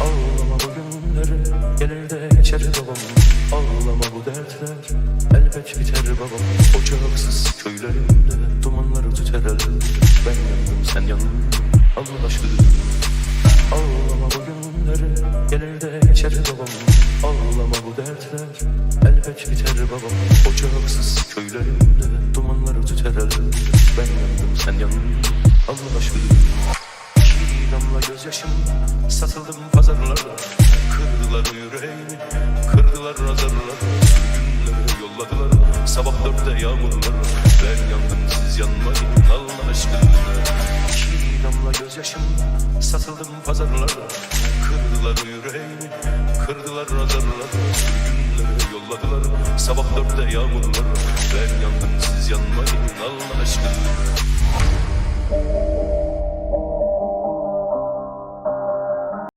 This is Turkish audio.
Ağlama bu günleri gelir de geçer babam. Ağlama bu dertler elbet biter babam. Ocaksız köylerimde dumanları tüter elde Ben yandım sen yandın Allah aşkına. Ağlama bu günleri gelir de geçer babam. Ağlama bu dertler elbet biter babam. Ocaksız köylerimde dumanları tüter elde Ben yandım sen yandın Allah aşkına damla gözyaşım satıldım pazarlarda Kırdılar yüreğimi, kırdılar azarları Günleri yolladılar, sabah dörtte yağmurlar Ben yandım siz yanmayın Allah aşkına. İki damla gözyaşım satıldım pazarlarda Kırdılar yüreğimi, kırdılar azarları Günleri yolladılar, sabah dörtte yağmurlar Ben yandım siz yanmayın Allah aşkına